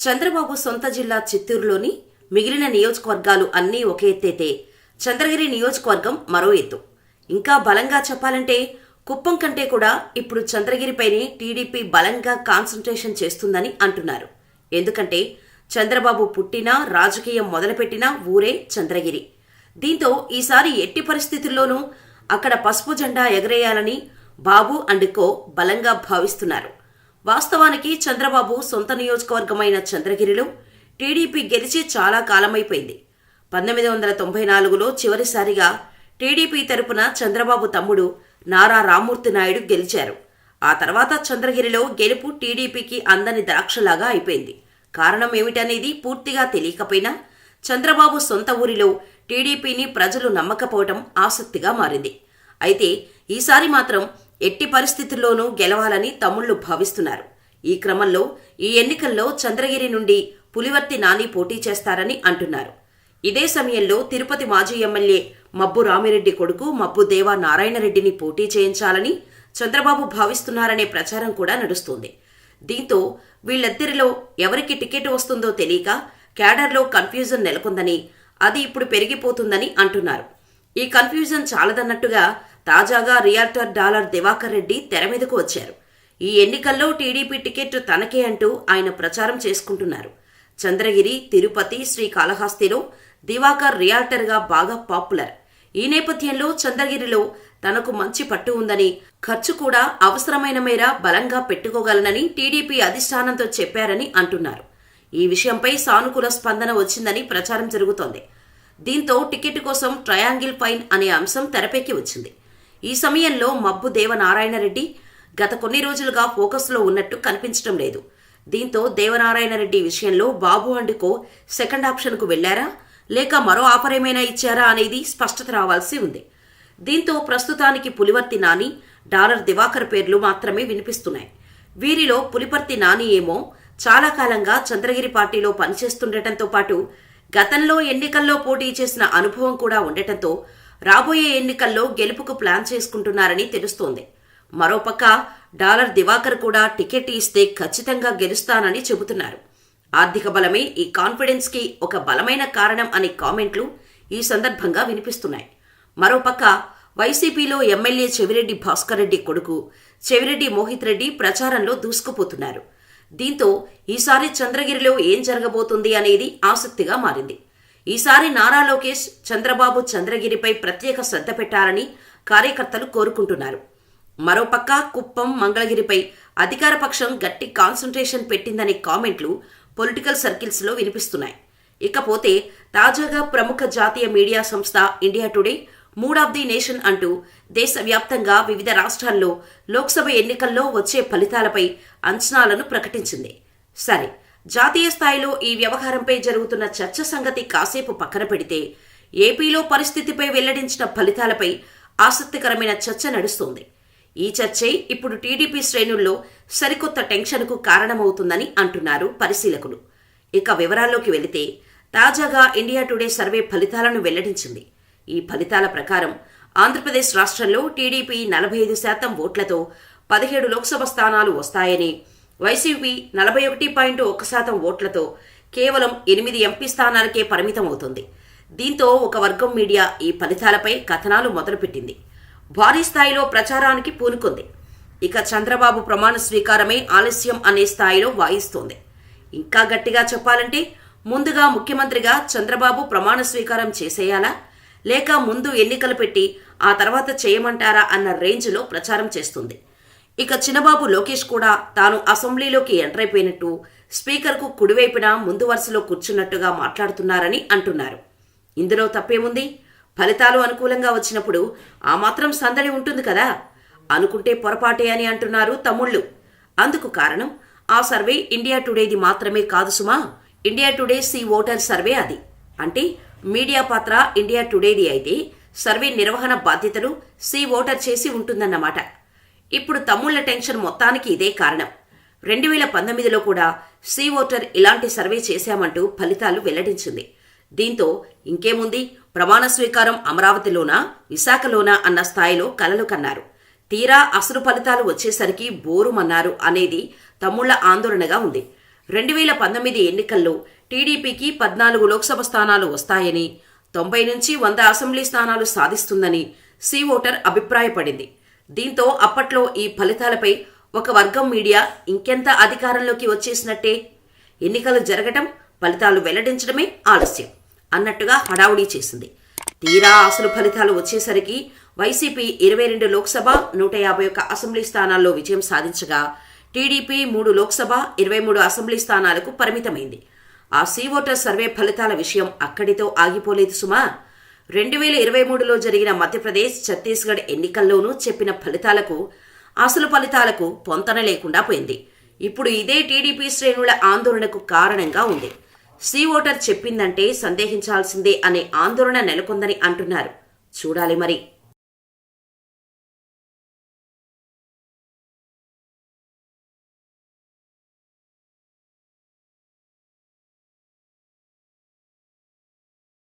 చంద్రబాబు సొంత జిల్లా చిత్తూరులోని మిగిలిన నియోజకవర్గాలు అన్నీ ఒక ఎత్తైతే చంద్రగిరి నియోజకవర్గం మరో ఎత్తు. ఇంకా బలంగా చెప్పాలంటే కుప్పం కంటే కూడా ఇప్పుడు చంద్రగిరిపైనే టీడీపీ బలంగా కాన్సన్ట్రేషన్ చేస్తుందని అంటున్నారు. ఎందుకంటే చంద్రబాబు పుట్టినా రాజకీయం మొదలుపెట్టిన ఊరే చంద్రగిరి. దీంతో ఈసారి ఎట్టి పరిస్థితుల్లోనూ అక్కడ పసుపు జెండా ఎగరేయాలని బాబు అండ్ కో బలంగా భావిస్తున్నారు. వాస్తవానికి చంద్రబాబు సొంత నియోజకవర్గమైన చంద్రగిరిలో టీడీపీ గెలిచి చాలా కాలమైపోయింది. పంతొమ్మిది వందల తొంభై నాలుగులో చివరిసారిగా టీడీపీ తరపున చంద్రబాబు తమ్ముడు నారా రామ్మూర్తి నాయుడు గెలిచారు. ఆ తర్వాత చంద్రగిరిలో గెలుపు టీడీపీకి అందని ద్రాక్షలాగా అయిపోయింది. కారణం ఏమిటనేది పూర్తిగా తెలియకపోయినా చంద్రబాబు సొంత ఊరిలో టీడీపీని ప్రజలు నమ్మకపోవటం ఆసక్తిగా మారింది. అయితే ఈసారి మాత్రం ఎట్టి పరిస్థితుల్లోనూ గెలవాలని తమ్ముళ్ళు భావిస్తున్నారు. ఈ క్రమంలో ఈ ఎన్నికల్లో చంద్రగిరి నుండి పులివర్తి నాని పోటీ చేస్తారని అంటున్నారు. ఇదే సమయంలో తిరుపతి మాజీ ఎమ్మెల్యే మబ్బు రామిరెడ్డి కొడుకు మబ్బు దేవా నారాయణరెడ్డిని పోటీ చేయించాలని చంద్రబాబు భావిస్తున్నారనే ప్రచారం కూడా నడుస్తోంది. దీంతో వీళ్ళిద్దరిలో ఎవరికి టికెట్ వస్తుందో తెలియక క్యాడర్లో కన్ఫ్యూజన్ నెలకొందని అది ఇప్పుడు పెరిగిపోతుందని అంటున్నారు. ఈ కన్ఫ్యూజన్ చాలదన్నట్టుగా తాజాగా రియాల్టర్ డాలర్ దివాకర్ రెడ్డి తెర మీదకు వచ్చారు. ఈ ఎన్నికల్లో టీడీపీ టికెట్ తనకే అంటూ ఆయన ప్రచారం చేసుకుంటున్నారు. చంద్రగిరి తిరుపతి శ్రీకాళహస్తిలో దివాకర్ రియాల్టర్గా బాగా పాపులర్. ఈ నేపథ్యంలో చంద్రగిరిలో తనకు మంచి పట్టు ఉందని ఖర్చు కూడా అవసరమైన మేర బలంగా పెట్టుకోగలనని టీడీపీ అధిష్టానంతో చెప్పారని అంటున్నారు. ఈ విషయంపై సానుకూల స్పందన వచ్చిందని ప్రచారం జరుగుతోంది. దీంతో టికెట్ కోసం ట్రయాంగిల్ పైన్ అనే అంశం తెరపైకి వచ్చింది. ఈ సమయంలో మబ్బు దేవనారాయణరెడ్డి గత కొన్ని రోజులుగా ఫోకస్లో ఉన్నట్టు కనిపించడం లేదు. దీంతో దేవనారాయణరెడ్డి విషయంలో బాబు అండ్ కో సెకండ్ ఆప్షన్కు వెళ్ళారా? లేక మరో ఆఫర్ ఏమైనా ఇచ్చారా అనేది స్పష్టత రావాల్సి ఉంది. దీంతో ప్రస్తుతానికి పులివర్తి నాని డాలర్ దివాకర్ పేర్లు మాత్రమే వినిపిస్తున్నాయి. వీరిలో పులిపర్తి నాని ఏమో చాలా కాలంగా చంద్రగిరి పార్టీలో పనిచేస్తుండటంతో పాటు గతంలో ఎన్నికల్లో పోటీ చేసిన అనుభవం కూడా ఉండటంతో రాబోయే ఎన్నికల్లో గెలుపుకు ప్లాన్ చేసుకుంటున్నారని తెలుస్తోంది. మరోపక్క డాలర్ దివాకర్ కూడా టికెట్ ఇస్తే ఖచ్చితంగా గెలుస్తానని చెబుతున్నారు. ఆర్థిక బలమే ఈ కాన్ఫిడెన్స్కి ఒక బలమైన కారణం అనే కామెంట్లు ఈ సందర్భంగా వినిపిస్తున్నాయి. మరోపక్క వైసీపీలో ఎమ్మెల్యే చెవిరెడ్డి భాస్కర్ రెడ్డి కొడుకు చెవిరెడ్డి మోహిత్ రెడ్డి ప్రచారంలో దూసుకుపోతున్నారు. దీంతో ఈసారి చంద్రగిరిలో ఏం జరగబోతుంది అనేది ఆసక్తిగా మారింది. ఈసారి నారా లోకేష్ చంద్రబాబు చంద్రగిరిపై ప్రత్యేక శ్రద్ధ పెట్టాలని కార్యకర్తలు కోరుకుంటున్నారు. మరోపక్క కుప్పం మంగళగిరిపై అధికార పక్షం గట్టి కాన్సన్ట్రేషన్ పెట్టిందనే కామెంట్లు పొలిటికల్ సర్కిల్స్లో వినిపిస్తున్నాయి. ఇకపోతే తాజాగా ప్రముఖ జాతీయ మీడియా సంస్థ India Today mood of the nation అంటూ దేశవ్యాప్తంగా వివిధ రాష్ట్రాల్లో లోక్సభ ఎన్నికల్లో వచ్చే ఫలితాలపై అంచనాలను ప్రకటించింది. సరే జాతీయ స్థాయిలో ఈ వ్యవహారంపై జరుగుతున్న చర్చ సంగతి కాసేపు పక్కన పెడితే ఏపీలో పరిస్థితిపై వెల్లడించిన ఫలితాలపై ఆసక్తికరమైన చర్చ నడుస్తోంది. ఈ చర్చే ఇప్పుడు టీడీపీ శ్రేణుల్లో సరికొత్త టెన్షన్కు కారణమవుతుందని అంటున్నారు పరిశీలకులు. ఇక వివరాల్లోకి వెళితే తాజాగా ఇండియా టుడే సర్వే ఫలితాలను వెల్లడించింది. ఈ ఫలితాల ప్రకారం ఆంధ్రప్రదేశ్ రాష్ట్రంలో టీడీపీ నలభై ఐదు శాతం ఓట్లతో పదిహేడు లోక్సభ స్థానాలు వస్తాయని వైసీపీ నలభై ఒకటి పాయింట్ ఒక శాతం ఓట్లతో కేవలం ఎనిమిది ఎంపీ స్థానాలకే పరిమితమవుతుంది. దీంతో ఒక వర్గం మీడియా ఈ ఫలితాలపై కథనాలు మొదలుపెట్టింది. భారీ స్థాయిలో ప్రచారానికి పూనుకుంది. ఇక చంద్రబాబు ప్రమాణ స్వీకారమే ఆలస్యం అనే స్థాయిలో వాయిస్తోంది. ఇంకా గట్టిగా చెప్పాలంటే ముందుగా ముఖ్యమంత్రిగా చంద్రబాబు ప్రమాణ స్వీకారం చేసేయాలా? లేక ముందు ఎన్నికలు పెట్టి ఆ తర్వాత చేయమంటారా అన్న రేంజ్లో ప్రచారం చేస్తుంది. ఇక చిన్నబాబు లోకేష్ కూడా తాను అసెంబ్లీలోకి ఎంటర్ అయిపోయినట్టు స్పీకర్కు కుడివైపున ముందు వరుసలో కూర్చున్నట్టుగా మాట్లాడుతున్నారని అంటున్నారు. ఇందులో తప్పేముంది? ఫలితాలు అనుకూలంగా వచ్చినప్పుడు ఆ మాత్రం సందడి ఉంటుంది కదా? అనుకుంటే పొరపాటే అని అంటున్నారు తమ్ముళ్ళు. అందుకు కారణం ఆ సర్వే ఇండియా టుడేది మాత్రమే కాదు సుమా. India Today C Voter survey అది. అంటే మీడియా పాత్ర ఇండియా టుడేది అయితే సర్వే నిర్వహణ బాధ్యతలు సి ఓటర్ చేసి ఉంటుందన్నమాట. ఇప్పుడు తమ్ముళ్ళ టెన్షన్ మొత్తానికి ఇదే కారణం. రెండు వేల పంతొమ్మిదిలో కూడా సీ ఓటర్ ఇలాంటి సర్వే చేశామంటూ ఫలితాలు వెల్లడించింది. దీంతో ఇంకేముంది? ప్రమాణ స్వీకారం అమరావతిలోనా? విశాఖలోనా? అన్న స్థాయిలో కలలు కన్నారు. తీరా అసలు ఫలితాలు వచ్చేసరికి బోరుమన్నారు అనేది తమ్ముళ్ళ ఆందోళనగా ఉంది. రెండు వేల పంతొమ్మిది ఎన్నికల్లో టీడీపీకి పద్నాలుగు లోక్సభ స్థానాలు వస్తాయని తొంభై నుంచి వంద అసెంబ్లీ స్థానాలు సాధిస్తుందని సీ ఓటర్ అభిప్రాయపడింది. దీంతో అప్పట్లో ఈ ఫలితాలపై ఒక వర్గం మీడియా ఇంకెంత అధికారంలోకి వచ్చేసినట్టే? ఎన్నికలు జరగటం ఫలితాలు వెల్లడించడమే ఆలస్యం అన్నట్టుగా హడావుడి చేసింది. తీరా అసలు ఫలితాలు వచ్చేసరికి వైసీపీ ఇరవై రెండు లోక్సభ నూట యాభై ఒక్క అసెంబ్లీ స్థానాల్లో విజయం సాధించగా టీడీపీ మూడు లోక్సభ ఇరవై మూడు అసెంబ్లీ స్థానాలకు పరిమితమైంది. ఆ సీ ఓటర్ సర్వే ఫలితాల విషయం అక్కడితో ఆగిపోలేదు సుమా? రెండు వేల ఇరవై మూడులో జరిగిన మధ్యప్రదేశ్ ఛత్తీస్గఢ్ ఎన్నికల్లోనూ చెప్పిన ఫలితాలకు అసలు ఫలితాలకు పొంతన లేకుండా పోయింది. ఇప్పుడు ఇదే టీడీపీ శ్రేణుల ఆందోళనకు కారణంగా ఉంది. సి ఓటర్ చెప్పిందంటే సందేహించాల్సిందే అనే ఆందోళన నెలకొందని అంటున్నారు. చూడాలి మరి.